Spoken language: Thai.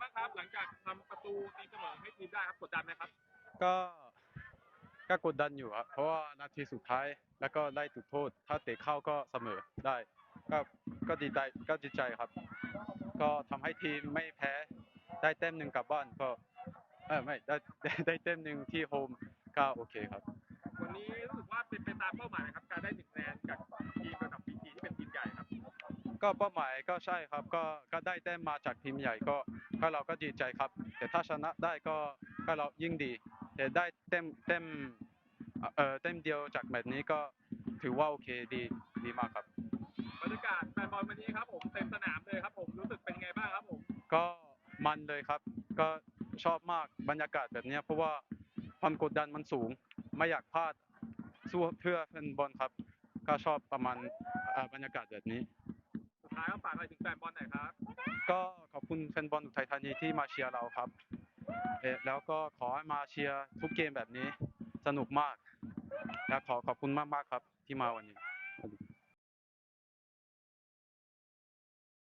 บ้างครับ หลังจากทำประตูตีเสมอให้ทีมได้ครับกดดันไหมครับ ก็ก็กดดันอยู่ครับเพราะว่านาทีสุดท้ายแล้วก็ได้จุดโทษ ถ้าเตะเข้าก็เสมอได้ก็ก็ดีใจก็ดีใจครับ ก็ทำให้ทีมไม่แพ้ได้แต้มหนึ่งกลับบ้านก็เออไม่ได้ได้ได้แต้มหนึ่งที่โฮมก็โอเคครับ วันนี้รู้สึกว่าเป็นไป ก็เป้าหมายก็ใช่ครับ ก็ก็ได้แต้มมาจากทีมใหญ่ก็ก็เราก็ดีใจครับ แต่ถ้าชนะได้ก็ก็เรายิ่งดี แต่ได้แต้มแต้มเอ่อแต้มเดียวจากแมตช์นี้ก็ถือว่าโอเคดีดีมากครับบรรยากาศแฟนบอลวันนี้ครับผมเต็มสนามเลยครับผมรู้สึกเป็นไงบ้างครับผมก็มันเลยครับ ก็ชอบมากบรรยากาศแบบเนี้ยเพราะว่าความกดดันมันสูง ไม่อยากพลาดสู้เพื่อแฟนบอลครับ ก็ชอบประมาณเอ่อบรรยากาศแบบนี้สุด ท้ายก็ฝากอะไรถึงแฟนบอลหน่อยครับ ก็ขอบคุณแฟนบอลอุทัยธานีที่มาเชียร์เราครับเอ่อแล้วก็ขอให้มาเชียร์ทุกเกมแบบนี้สนุกมาก และขอขอบคุณมากๆครับที่มาวันนี้